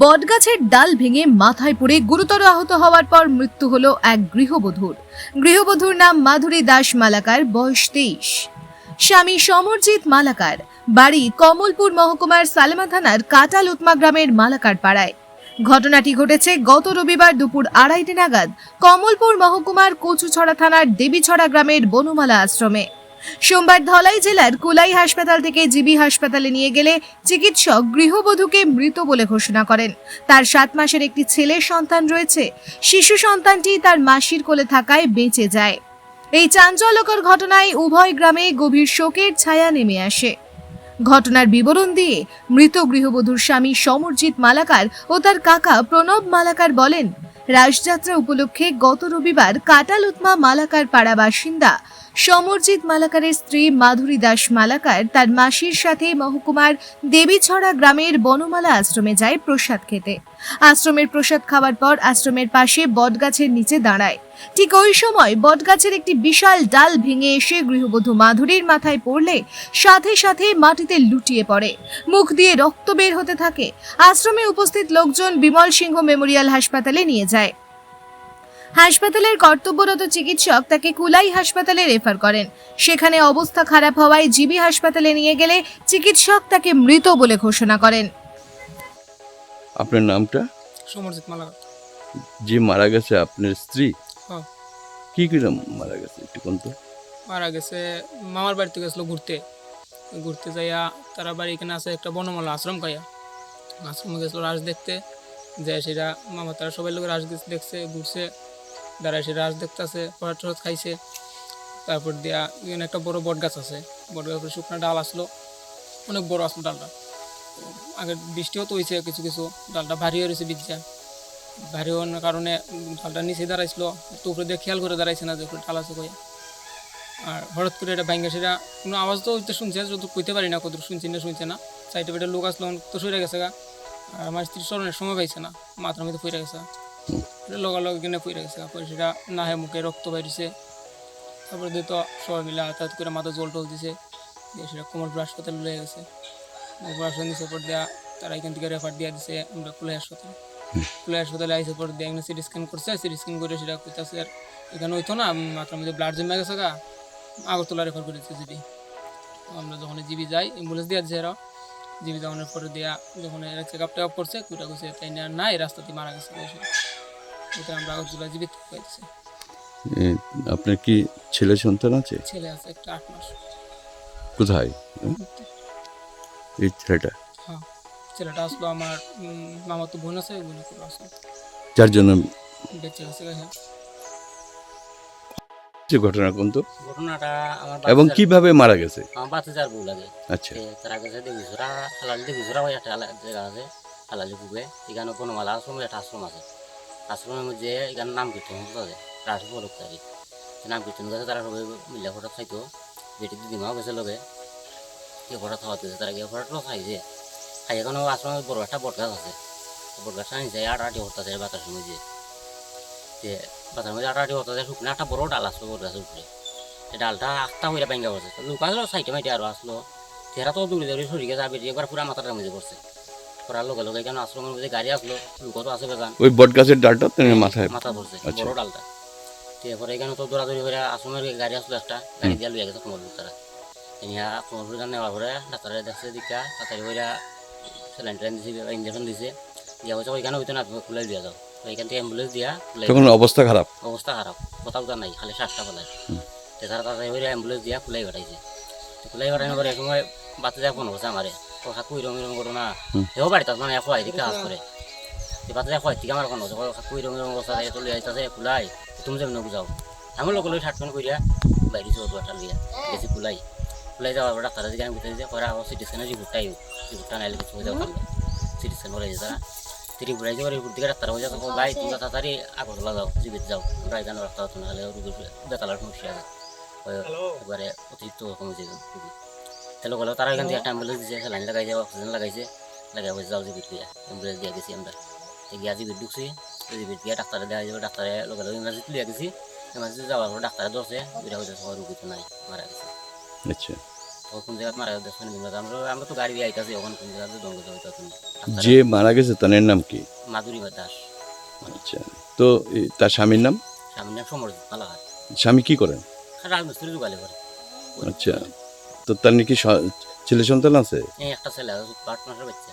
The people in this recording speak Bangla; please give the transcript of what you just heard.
বটগাছের ডাল ভেঙে মাথায় পড়ে গুরুতর আহত হওয়ার পর মৃত্যু হলো এক গৃহবধূর। গৃহবধূর নাম মাধুরী দাস মালাকার, বয়স তেইশ। স্বামী সমরজিৎ মালাকার, বাড়ি কমলপুর মহকুমার সালেমা থানার কাটাল উৎমা গ্রামের মালাকার পাড়ায়। ঘটনাটি ঘটেছে গত রবিবার দুপুর আড়াইটে নাগাদ কমলপুর মহকুমার কচুছড়া থানার দেবীছড়া গ্রামের বনমালা আশ্রমে। সোমবার ধলাই জেলার কুলাই হাসপাতাল থেকে জিবি হাসপাতালে নিয়ে গেলে চিকিৎসক গৃহবধূকে মৃত বলে ঘোষণা করেন। তার সাত মাসের একটি ছেলে সন্তান রয়েছে। শিশু সন্তানটি তার মাসির কোলে থাকায় বেঁচে যায়। এই চাঞ্চল্যকর ঘটনায় উভয় গ্রামে গভীর শোকের ছায়া নেমে আসে। ঘটনার বিবরণ দিয়ে মৃত গৃহবধূর স্বামী সমরজিৎ মালাকার ও তার কাকা প্রণব মালাকার বলেন রাসযাত্রা উপলক্ষে গত রবিবার কাটাল উৎমা মালাকার পাড়া বাসিন্দা সমরজিৎ মালাকারের স্ত্রী মাধুরী দাস মালাকার তার মাসির সাথে মহকুমার দেবীছড়া গ্রামের বনমালা আশ্রমে যায় প্রসাদ খেতে। আশ্রমের প্রসাদ খাওয়ার পর আশ্রমের পাশে বটগাছের নিচে দাঁড়ায়। ঠিক ওই সময় বটগাছের একটি বিশাল ডাল ভেঙে এসে গৃহবধূ মাধুরীর মাথায় পড়লে সাথে সাথে মাটিতে লুটিয়ে পড়ে মুখ দিয়ে রক্ত বের হতে থাকে। আশ্রমে উপস্থিত লোকজন বিমল সিংহ মেমোরিয়াল হাসপাতালে নিয়ে যায়। হাসপাতালের কর্তব্যরত চিকিৎসক তাকে কুলাই হাসপাতালে রেফার করেন। সেখানে অবস্থা খারাপ হওয়ায় জিবি হাসপাতালে নিয়ে গেলে চিকিৎসক তাকে মৃত বলে ঘোষণা করেন। আপনার নামটা? সমরজিৎ মালাকার। যে মারা গেছে আপনার স্ত্রী? কি করে মারা গেছে একটু কোন তো? মারা গেছে, মামার বাড়িতে গেছিল ঘুরতে। ঘুরতে যাইয়া তারা বাড়ি এখানে আছে একটা বনমালা আশ্রম খাইয়া। আশ্রমে গেছিল রাস দেখতে। যে সেটা মামা তারা সবাই লোক রাস দেখ- দেখছে, ঘুরছে। দাঁড়ায় সে রাস দেখতেছে টসাদ খাইছে। তারপর দিয়া এখানে একটা বড় বট গাছ আছে। বট গাছের শুকনো ডাল আসলো। অনেক বড় আসলো ডালটা। আগে বৃষ্টিও তো হয়েছে কিছু কিছু। ডালটা ভারী হয়ে রয়েছে বিজ্জা ভারী হওয়ার কারণে উম, নিচে দাঁড়াইছিল তো উপরে দিয়ে খেয়াল করে দাঁড়াইছে না যে ডাল আছে কইয়া আর হঠাৎ করে এটা ভাঙ্গা সেটা কোনো আওয়াজ তো হইতে শুনছে যত কইতে পারি না কত শুনছি না শুনছে না। সাইডে বেটে লোক আসলো তো সরে গেছে গা। আর আমার স্ত্রী স্মরণের সময় পাইছে না মাথার মধ্যে পড়ে গেছে। এটা লগালগ কিনে পড়ে গেছে পরে সেটা নাহে মুখে রক্ত বাইরেছে তারপরে দিয়ে তো সবাই মিলে হাতাহাত করে মাথা জল টল দিছে দিয়ে সেটা কোমরপুর হাসপাতালে লয়ে গেছে। অপারেশন দিছে পর দেওয়া তারা এখান থেকে রেফার দিয়ে দিছে আমরা কুলাই হাসপাতালে কুলাই হাসপাতালে আইসে পর দিয়ে সিটি স্ক্যান করছে সিটি স্ক্যান করে সেটা কইতাছে আর এখানে হইতো না মাথার মধ্যে ব্লাড জমে গেছে গা আগরতলা রেফার করেছে জিবি আমরা যখন জিবি যাই অ্যাম্বুলেন্স দিয়ে দিচ্ছে এরা জিবি যাওয়ানোর পরে দেয়া যখন এরা চেক আপ টেক আপ করছে কুটা কইছে তাই না নাই রাস্তাতে মারা গেছে এটা আমরা আগরতলা জিবি পাইছি আপনার কি ছেলে সন্তান আছে? ছেলে আছে একটা আট মাস। কোথায়? এই ছেলেটা? ছেলেটা আসলো আমার মামা তো বোন আছে বোনে করে আসলো। যার জন্য বেঁচে হ্যাঁ। যে ঘটনা কোন তো? ঘটনাটা আমার এবং কীভাবে মারা গেছে? আমার বাচ্চা বউ লাগে। আচ্ছা। তারা গেছে দেবিসরা হালালি দেবিসরা ওই একটা জায়গা আছে হালালি পুকুরে এখানে বনমালা আশ্রম একটা আশ্রম আছে। আশ্রমের মধ্যে এখানে নাম কীর্তন হতো তাদের রাস উপলক্ষ আর নাম কীর্তন গেছে তারা সবাই মিলে ফটো খাইতো বেটি দিদিমাও গেছে লগে। সে ফটো খাওয়াতে তারা গিয়ে ফটো খাইছে খাই এখন আশ্রমের বড় একটা বট গাছ আছে। বট গাছটা নিচে আটা আটি হতে যায় বাতাসের মধ্যে যে বাতাসের মধ্যে আটা আটি হতে যায় শুকনো একটা বড় ডাল আসলো বট গাছের উপরে ডালটা আস্তা হইয়া ভাঙ্গা পড়ছে তো আসলো মাইটে আরও আসলো তেরা তো দৌড়ে দৌড়ে সরি গেছে আবার একবার পুরা মাথাটার মধ্যে পড়ছে পড়ার লোকে লোকে কেন আশ্রমের মধ্যে গাড়ি আসলো লোক তো আছে বেগান ওই বট গাছের ডালটা তেমনি মাথায়? মাথা পড়ছে আচ্ছা। বড় ডালটা। তো এরপরে এখানে তো দৌড়াদৌড়ি করে আশ্রমের গাড়ি আসলো একটা গাড়ি দিয়ে লুয়ে গেছে কোমর তারা এনিয়া কোমর নেওয়ার পরে ডাক্তারে দেখছে দীক্ষা তাড়াতাড়ি করে স্যালাইন ট্রেন দিছে ইঞ্জেকশন দিছে দিয়া হচ্ছে ওইখানে হইতো না তুমি খুলে দিয়ে যাও থেকে অ্যাম্বুলেন্স দিয়া তখন অবস্থা খারাপ অবস্থা খারাপ কোথাও তো নাই খালি শ্বাসটা ফেলায় তো তারা তাড়াতাড়ি করে অ্যাম্বুলেন্স দিয়া খুলাই পাঠাইছে খুলাই পাঠানোর পরে এক সময় বাচ্চা যা ফোন করছে আমারে কাকু এরম এরম করো না। এও বাড়িতে মানে এক হয় দিকে কাজ করে বাচ্চা হয় থেকে আমার করছে কাকু এরম এরম করছে চলে যাইতেছে খুলাই তুমি যেমন বুঝাও আমি লোক ঠাটফোন করিয়া বাইরে চোদ্দ আটটা লিয়া গেছি খুলাই খুলাই যাওয়ার পর ডাক্তার আমি বুঝতে দিয়েছে করা আমার সিটি স্ক্যানের রিপোর্টটাই রিপোর্টটা নাইলে কিছু হয়ে যাও সিটি স্ক্যান করে তারা তিরি ঘুরাই যাবার রিপোর্ট দিকে ডাক্তার হয়ে যাচ্ছে ভাই তুমি তাড়াতাড়ি আগরতলা যাও জীবিত যাও। আমরা এখানে রাস্তা হতো না হলে রুগীর বেতালার সমস্যা আছে ওই একবারে অতিরিক্ত কমেছে রুগী। তাহলে বলো তারা এখান থেকে একটা অ্যাম্বুলেন্স দিয়েছে স্যালাইন লাগাইছে অক্সিজেন লাগাইছে লাগাই বসে যাও জীবিত গিয়া অ্যাম্বুলেন্স দিয়ে গেছি আমরা। গিয়া জীবিত ঢুকছি জীবিত গিয়া ডাক্তারে দেওয়া যাবে ডাক্তারে লগে লগে ইমার্জেন্সি লিয়ে গেছি। ইমার্জেন্সি যাওয়ার পর ডাক্তারে ধরছে দুইটা হয়েছে রুগী তো নাই মারা গেছে। আচ্ছা। যে মারা গেছে তার নাম কি? মাধুরী দাস। আচ্ছা। তো তার স্বামীর নাম? সমরজিৎ মালাঘাট স্বামী কি করেন? রাজমিস্ত্রি দোকানে করে। আচ্ছা। তো তার নাকি ছেলে সন্তান আছে? এই একটা ছেলে আছে পাঁচ মাসের বাচ্চা।